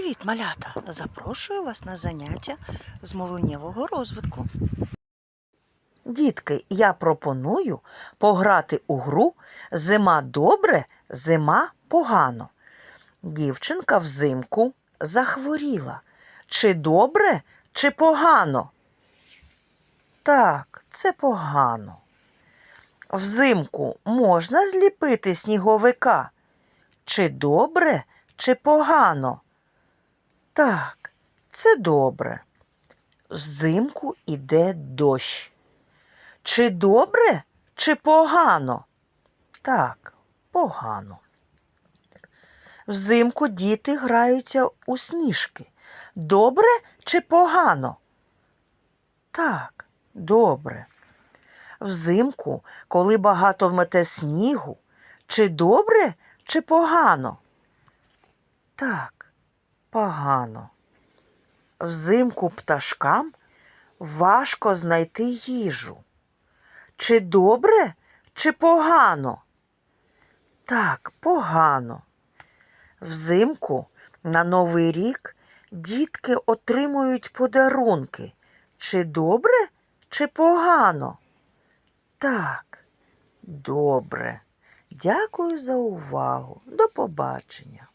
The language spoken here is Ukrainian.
Привіт, малята! Запрошую вас на заняття з мовленнєвого розвитку. Дітки, я пропоную пограти у гру Зима добре, зима погано. Дівчинка взимку захворіла. Чи добре, чи погано? Так, це погано. Взимку можна зліпити сніговика? Чи добре, чи погано? Так, це добре. Взимку іде дощ. Чи добре, чи погано? Так, погано. Взимку діти граються у сніжки. Добре чи погано? Так, добре. Взимку, коли багато мете снігу, чи добре, чи погано? Так, погано. Взимку пташкам важко знайти їжу. Чи добре, чи погано? Так, погано. Взимку на Новий рік дітки отримують подарунки. Чи добре, чи погано? Так, добре. Дякую за увагу. До побачення.